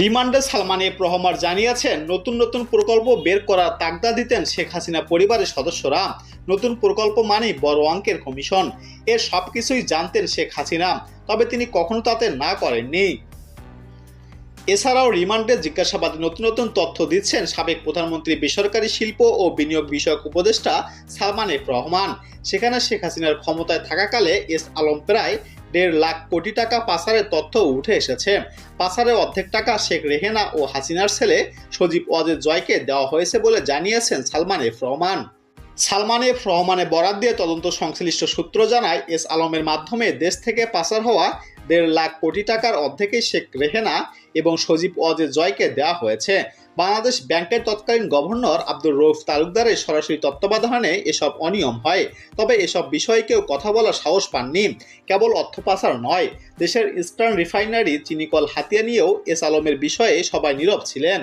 রিমান্ডে সালমানে প্রহমার জানিয়েছেন, নতুন নতুন প্রকল্প বের করার তাগদা দিতেন শেখ হাসিনা পরিবারের সদস্যরা। নতুন প্রকল্প মানেই বড় অঙ্কের কমিশন। এর সব কিছুই জানতেন শেখ হাসিনা, তবে তিনি কখনো তাতে না করেননি। এছাড়াও রিমান্ডে জিজ্ঞাসাবাদে নতুন নতুন তথ্য দিচ্ছেন সাবেক প্রধানমন্ত্রী বেসরকারি শিল্প ও বিনিয়োগ বিষয়ক উপদেষ্টা সালমান এফ রহমান। সেখানে শেখ হাসিনার ক্ষমতায় থাকাকালে এস আলম প্রায় দেড় লাখ কোটি টাকা পাচারের তথ্য উঠে এসেছে। পাচারের অর্ধেক টাকা শেখ রেহেনা ও হাসিনার ছেলে সজীব ওয়াজেদ জয়কে দেওয়া হয়েছে বলে জানিয়েছেন সালমান এফ রহমান। সালমান এফ রহমানের বরাদ দিয়ে তদন্ত সংশ্লিষ্ট সূত্র জানায়, এস আলমের মাধ্যমে দেশ থেকে পাচার হওয়া দেড় লাখ কোটি টাকার অর্ধেকই শেখ রেহেনা এবং সজীব ওয়াজেদ জয়কে দেওয়া হয়েছে। বাংলাদেশ ব্যাংকের তৎকালীন গভর্নর আব্দুর রৌফ তালুকদারের সরাসরি তত্ত্বাবধানে এসব অনিয়ম হয়। তবে এসব বিষয়ে কেউ কথা বলার সাহস পাননি। কেবল অর্থ পাচার নয়, দেশের ইস্টার্ন রিফাইনারি চিনিকল হাতিয়া নিয়েও এস আলমের বিষয়ে সবাই নীরব ছিলেন।